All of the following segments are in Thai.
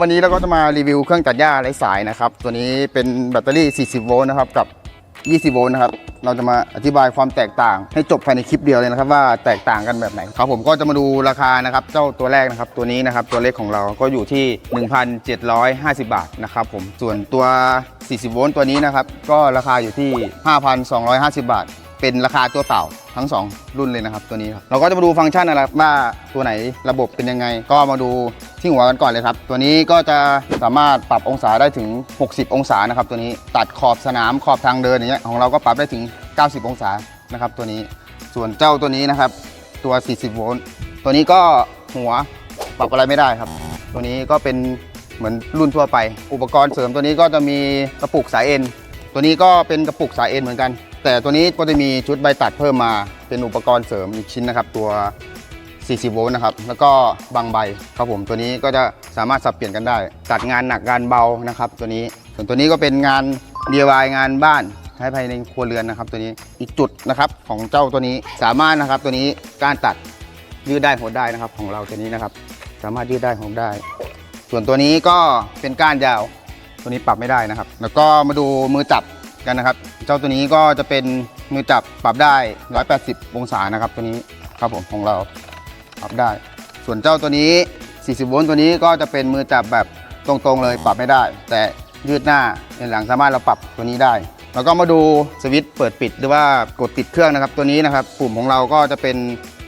วันนี้เราก็จะมารีวิวเครื่องตัดหญ้าไร้สายนะครับ ตัวนี้เป็นแบตเตอรี่ 40 โวลต์นะครับกับ 20 โวลต์นะครับ เราจะมาอธิบายความแตกต่างให้จบภายในคลิปเดียวเลยนะครับว่าแตกต่างกันแบบไหนครับผมก็จะมาดูราคานะครับเจ้าตัวแรกนะครับตัวนี้นะครับตัวเล็กของเราก็อยู่ที่ 1,750 บาทนะครับผมส่วนตัว 40 โวลต์ตัวนี้นะครับก็ราคาอยู่ที่ 5,250 บาท เป็นราคาตัวเปล่าทั้ง 2 รุ่นเลยนะครับตัวนี้ครับเราก็จะมาดูฟังก์ชันนะครับว่าตัวไหนระบบเป็นยังไง ก็มาดู ที่หัวกันก่อนเลยครับ ตัวนี้ก็จะสามารถปรับองศาได้ถึง 60 องศานะครับ ตัวนี้ตัดขอบสนามขอบทางเดินอย่างเงี้ยของเราก็ปรับได้ถึง 90 องศานะครับ ตัวนี้ส่วนเจ้าตัวนี้นะครับ ตัว 40 โวลต์ตัวนี้ก็หัวปรับอะไรไม่ได้ครับ ตัวนี้ก็เป็นเหมือนรุ่นทั่วไป อุปกรณ์เสริมตัวนี้ก็จะมีกระปุกสายเอ็นตัวนี้ก็เป็นกระปุกสายเอ็นเหมือนกัน แต่ตัวนี้ก็จะมีชุดใบตัดเพิ่มมาเป็นอุปกรณ์เสริมอีกชิ้นนะครับ ตัว 40 โวลต์นะครับ แล้วก็บางใบครับผมตัวนี้ก็จะสามารถสับเปลี่ยนกันได้ตัดงานหนักงานเบานะครับ ตัวนี้ส่วนตัวนี้ก็เป็นงาน DIY งานบ้านใช้ภายในครัวเรือนนะครับตัวนี้อีกจุดนะครับของเจ้าตัวนี้สามารถนะครับตัวนี้การตัดยืดได้หดได้นะครับ ของเราตัวนี้นะครับ สามารถยืดได้หดได้ ส่วนตัวนี้ก็เป็นก้านยาวตัวนี้ปรับไม่ได้นะครับ แล้วก็มาดูมือจับกันนะครับ เจ้าตัวนี้ก็จะเป็นมือจับปรับได้ 180 องศานะครับ ตัวนี้ครับผมของเรา ปรับได้ ส่วนเจ้าตัวนี้ 40 โวลต์ตัวนี้ก็จะเป็นมือจับแบบตรงๆเลยปรับไม่ได้ แต่ยืดหน้าในหลังสามารถเราปรับตัวนี้ได้ แล้วก็มาดูสวิตช์เปิดปิดหรือว่ากดติดเครื่องนะครับ ตัวนี้นะครับปุ่มของเราก็จะเป็น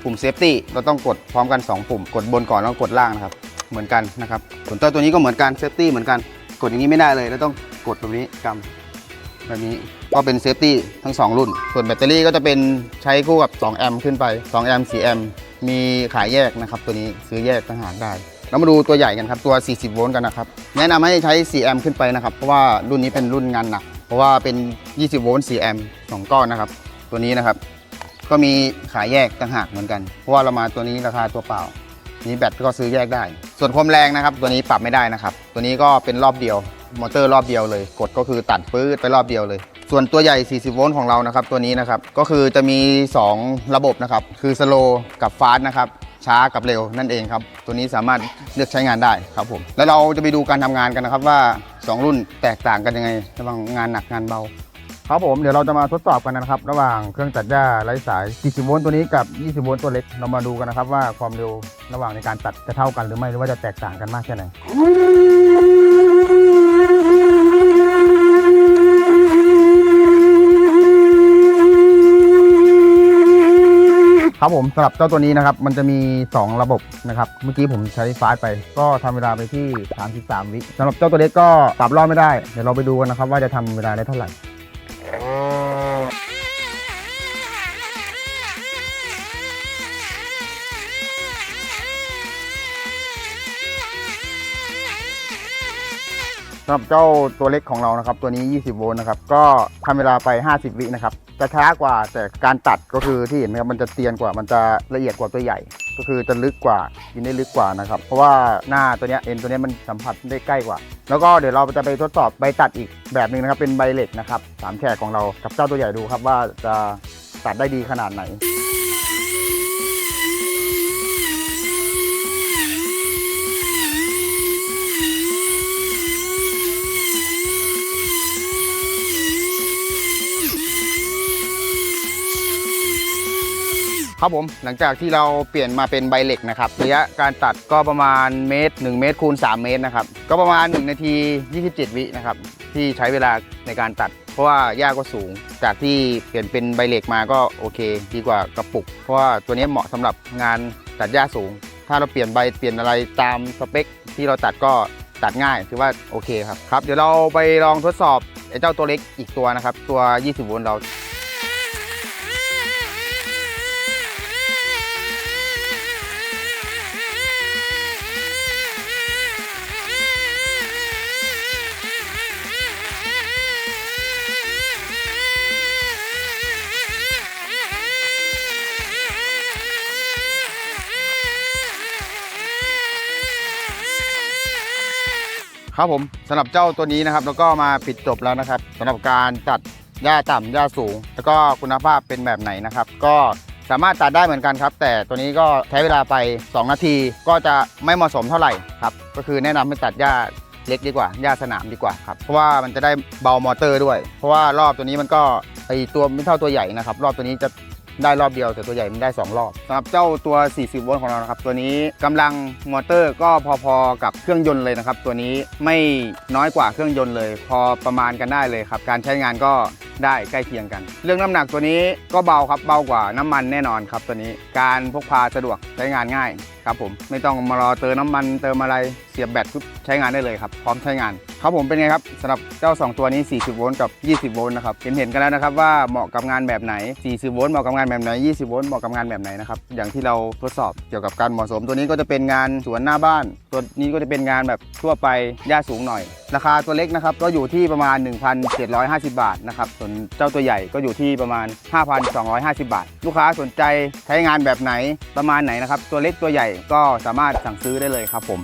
ปุ่มเซฟตี้เราต้องกดพร้อมกัน 2 ปุ่ม กดบนก่อนแล้วกดล่างนะครับเหมือนกันนะครับส่วนเจ้าตัวนี้ก็เหมือนกันเซฟตี้เหมือนกันกดอย่างนี้ไม่ได้เลยแล้วต้องกดแบบนี้กำแบบนี้ก็เป็นเซฟตี้ทั้ง 2 รุ่น ส่วนแบตเตอรี่ก็จะเป็นใช้คู่กับ 2 แอมป์ขึ้นไป 2 แอมป์4แอมป์ มีขายแยกนะครับตัวนี้ซื้อแยกต่างหากได้แล้วมาดูตัวใหญ่กันครับตัว 40 โวลต์กันนะครับ แนะนำให้ใช้ 4 แอมป์ขึ้นไปนะครับ เพราะว่ารุ่นนี้เป็นรุ่นงานหนัก เพราะว่าเป็น 20 โวลต์ 4 แอมป์2ก้อนนะครับ ตัวนี้นะครับ ก็มีขายแยกต่างหากเหมือนกัน เพราะว่าเรามาตัวนี้ราคาตัวเปล่า นี้แบตก็ซื้อแยกได้ ส่วนความแรงนะครับ ตัวนี้ปรับไม่ได้นะครับ ตัวนี้ก็เป็นรอบเดียว มอเตอร์รอบเดียวเลย กดก็คือตัดปื๊ดไปรอบเดียวเลย ส่วนตัวใหญ่ 40 โวลต์ของเรานะครับตัวนี้นะครับก็คือจะมี 2 ระบบนะครับคือสโลกับฟาสนะครับช้ากับเร็วนั่นเองครับตัวนี้สามารถเลือกใช้งานได้ครับผมแล้วเราจะไปดูการทำงานกันนะครับว่า 2 รุ่นแตกต่างกันยังไงระหว่างงานหนักงานเบาครับผมเดี๋ยวเราจะมาทดสอบกันนะครับ ระหว่างเครื่องตัดหญ้าไร้สาย 40 โวลต์ตัวนี้กับ 20 โวลต์ตัวเล็ก เรามาดูกันนะครับว่าความเร็วระหว่างในการตัดจะเท่ากันหรือไม่หรือว่าจะแตกต่างกันมากแค่ไหน ครับผมสำหรับเจ้าตัวนี้นะครับ มันจะมี 2 ระบบนะครับ เมื่อกี้ผมใช้ฟาสต์ไป ก็ทำเวลาไปที่ 33 วิสำหรับเจ้าตัวเล็กก็ปรับรอบไม่ได้ เดี๋ยวเราไปดูกันนะครับ ว่าจะทำเวลาได้เท่าไหร่ สำหรับเจ้าตัวเล็กของเรานะครับ ตัวนี้ 20 โวลต์นะครับ ก็ทำเวลาไป 50 วินะครับ จะช้ากว่าแต่การตัดก็คือที่เห็นนะครับ มันจะเตียนกว่า มันจะละเอียดกว่าตัวใหญ่ ก็คือจะลึกกว่ายินได้ลึกกว่านะครับ เพราะว่าหน้าตัวเนี้ยเอ็นตัวเนี้ยมันสัมผัสได้ใกล้กว่า แล้วก็เดี๋ยวเราจะไปทดสอบใบตัดอีกแบบหนึ่งนะครับ เป็นใบเหล็กนะครับสามแฉกของเรา กับเจ้าตัวใหญ่ดูครับว่าจะตัดได้ดีขนาดไหน ครับผมหลังจากที่เราเปลี่ยนมาเป็นใบเหล็กนะครับระยะการตัดก็ประมาณเมตร 1 เมตรคูณ3 เมตรนะครับก็ประมาณ 1 นาที 27 วินะครับที่ใช้เวลาในการตัด เพราะว่าหญ้าก็สูง จากที่เปลี่ยนเป็นใบเหล็กมาก็โอเค ดีกว่ากระปุก เพราะว่าตัวนี้เหมาะสำหรับงานตัดหญ้าสูง ถ้าเราเปลี่ยนใบเปลี่ยนอะไรตามสเปค ที่เราตัดก็ตัดง่ายถือว่าโอเคครับครับเดี๋ยวเราไปลองทดสอบไอ้เจ้าตัวเล็กอีกตัวนะครับตัว 20โวลต์เรา ครับผมสำหรับเจ้าตัวนี้นะครับ แล้วก็มาปิดจบแล้วนะครับสำหรับการตัดหญ้าต่ำหญ้าสูง แล้วก็คุณภาพเป็นแบบไหนนะครับ ก็สามารถตัดได้เหมือนกันครับ แต่ตัวนี้ก็ใช้เวลาไป 2 นาทีก็จะไม่เหมาะสมเท่าไหร่ครับ ก็คือแนะนำให้ตัดหญ้าเล็กดีกว่าหญ้าสนามดีกว่าครับ เพราะว่ามันจะได้เบามอเตอร์ด้วย เพราะว่ารอบตัวนี้มันก็ไอตัวไม่เท่าตัวใหญ่นะครับ รอบตัวนี้จะ ได้รอบเดียว แต่ตัวใหญ่มันได้ 2 รอบสำหรับเจ้าตัว 40 โวลต์ของเรานะครับ ตัวนี้กำลังมอเตอร์ก็พอๆกับเครื่องยนต์เลยนะครับ ตัวนี้ไม่น้อยกว่าเครื่องยนต์เลย พอประมาณกันได้เลยครับ การใช้งานก็ได้ใกล้เคียงกัน เรื่องน้ำหนักตัวนี้ก็เบาครับเบากว่าน้ำมันแน่นอนครับ ตัวนี้การพกพาสะดวกใช้งานง่ายครับผมไม่ต้องมารอเติมน้ำมันเติมอะไรเสียบแบตใช้งานได้เลยครับ พร้อมใช้งาน ครับผมเป็นไงครับสำหรับเจ้า 2 ตัวนี้ 40 โวลต์กับ 20 โวลต์นะครับเห็นเห็นกันแล้วนะครับว่าเหมาะกับงานแบบไหน 40 โวลต์เหมาะกับงานแบบไหน 20 โวลต์เหมาะกับงานแบบไหนนะครับอย่างที่เราทดสอบเกี่ยวกับการเหมาะสม ตัวนี้ก็จะเป็นงานสวนหน้าบ้าน ตัวนี้ก็จะเป็นงานแบบทั่วไปหญ้าสูงหน่อย ราคาตัวเล็กนะครับก็อยู่ที่ประมาณ 1,750 บาทนะครับส่วนเจ้าตัวใหญ่ก็อยู่ที่ประมาณ 5,250 บาท ลูกค้าสนใจใช้งานแบบไหนประมาณไหนนะครับตัวเล็กตัวใหญ่ก็สามารถสั่งซื้อได้เลยครับผม